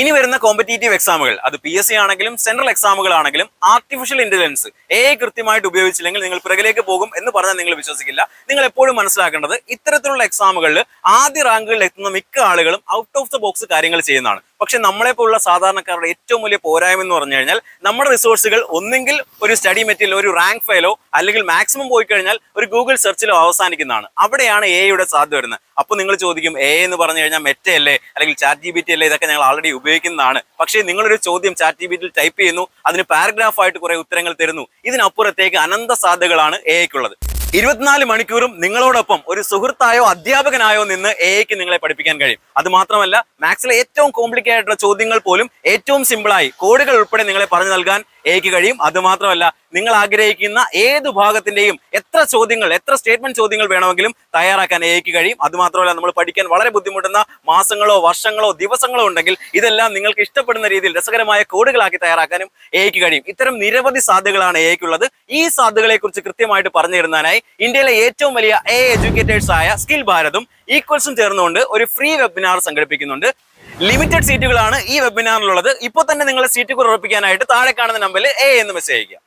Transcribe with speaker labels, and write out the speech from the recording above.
Speaker 1: ഇനി വരുന്ന കോമ്പറ്റേറ്റീവ് എക്സാമുകൾ അത് പി എസ് സി ആണെങ്കിലും സെൻട്രൽ എക്സാമുകൾ ആണെങ്കിലും ആർട്ടിഫിഷ്യൽ ഇന്റലിജൻസ് എ കൃത്യമായിട്ട് ഉപയോഗിച്ചില്ലെങ്കിൽ നിങ്ങൾ പിറകിലേക്ക് പോകും എന്ന് പറഞ്ഞാൽ നിങ്ങൾ വിശ്വസിക്കില്ല. നിങ്ങൾ എപ്പോഴും മനസ്സിലാക്കേണ്ടത് ഇത്തരത്തിലുള്ള എക്സാമുകളിൽ ആദ്യ റാങ്കുകളിൽ എത്തുന്ന മിക്ക ആളുകളും ഔട്ട് ഓഫ് ദ ബോക്സ് കാര്യങ്ങൾ ചെയ്യുന്നതാണ്. പക്ഷെ നമ്മളെ പോലുള്ള സാധാരണക്കാരുടെ ഏറ്റവും വലിയ പോരായ്മ എന്ന് പറഞ്ഞു കഴിഞ്ഞാൽ നമ്മുടെ റിസോഴ്സുകൾ ഒന്നെങ്കിൽ ഒരു സ്റ്റഡി മെറ്റീരിയൽ ഒരു റാങ്ക് ഫയലോ അല്ലെങ്കിൽ മാക്സിമം പോയി കഴിഞ്ഞാൽ ഒരു ഗൂഗിൾ സെർച്ചിലോ അവസാനിക്കുന്നതാണ്. അവിടെയാണ് എയുടെ സാധ്യത വരുന്നത്. അപ്പോൾ നിങ്ങൾ ചോദിക്കും എ എന്ന് പറഞ്ഞു കഴിഞ്ഞാൽ മെറ്റയല്ലേ? അല്ലെങ്കിൽ ചാറ്റ് ജി ബി ടി അല്ലേ? ഇതൊക്കെ ഞങ്ങൾ ആൾറെഡി ഉപയോഗിക്കുന്നതാണ്. പക്ഷേ നിങ്ങളൊരു ചോദ്യം ചാറ്റ് ജി ബിറ്റിൽ ടൈപ്പ് ചെയ്യുന്നു അതിന് പാരഗ്രാഫ് ആയിട്ട് കുറെ ഉത്തരങ്ങൾ തരുന്നു. ഇതിനപ്പുറത്തേക്ക് അനന്ത സാധ്യതകളാണ് എ ഐക്കുള്ളത്. ഇരുപത്തിനാല് മണിക്കൂറും നിങ്ങളോടൊപ്പം ഒരു സുഹൃത്തായോ അധ്യാപകനായോ നിന്ന് എ ഐക്ക് നിങ്ങളെ പഠിപ്പിക്കാൻ കഴിയും. അത് മാത്രമല്ല മാത്സിലെ ഏറ്റവും കോംപ്ലിക്കേറ്റഡ് ചോദ്യങ്ങൾ പോലും ഏറ്റവും സിമ്പിളായി കോഡുകൾ ഉൾപ്പെടെ നിങ്ങളെ പറഞ്ഞു നൽകാൻ എയ്ക്ക് കഴിയും. അതുമാത്രമല്ല നിങ്ങൾ ആഗ്രഹിക്കുന്ന ഏത് ഭാഗത്തിന്റെയും എത്ര ചോദ്യങ്ങൾ എത്ര സ്റ്റേറ്റ്മെന്റ് ചോദ്യങ്ങൾ വേണമെങ്കിലും തയ്യാറാക്കാൻ എയ്ക്ക് കഴിയും. അതുമാത്രമല്ല നമ്മൾ പഠിക്കാൻ വളരെ ബുദ്ധിമുട്ടുന്ന മാസങ്ങളോ വർഷങ്ങളോ ദിവസങ്ങളോ ഉണ്ടെങ്കിൽ ഇതെല്ലാം നിങ്ങൾക്ക് ഇഷ്ടപ്പെടുന്ന രീതിയിൽ രസകരമായ കോഡുകളാക്കി തയ്യാറാക്കാനും എയ്ക്ക് കഴിയും. ഇത്തരം നിരവധി സാധ്യതകളാണ് എയ്ക്കുള്ളത് ഈ സാധ്യതകളെ കുറിച്ച് കൃത്യമായിട്ട് പറഞ്ഞു തരുന്നതിനായി ഇന്ത്യയിലെ ഏറ്റവും വലിയ എ എഡ്യൂക്കേറ്റേഴ്സ് ആയ സ്കിൽ ഭാരതും ഈക്വൽസും ചേർന്നുകൊണ്ട് ഒരു ഫ്രീ വെബിനാർ സംഘടിപ്പിക്കുന്നുണ്ട്. ലിമിറ്റഡ് സീറ്റുകളാണ് ഈ വെബിനാറിലുള്ളത് ഇപ്പോൾ തന്നെ നിങ്ങളെ സീറ്റ് ഉറപ്പിക്കാനായിട്ട് താഴെ കാണുന്ന നമ്പറിൽ എ എന്ന് മെസ്സേജ് അയക്കുക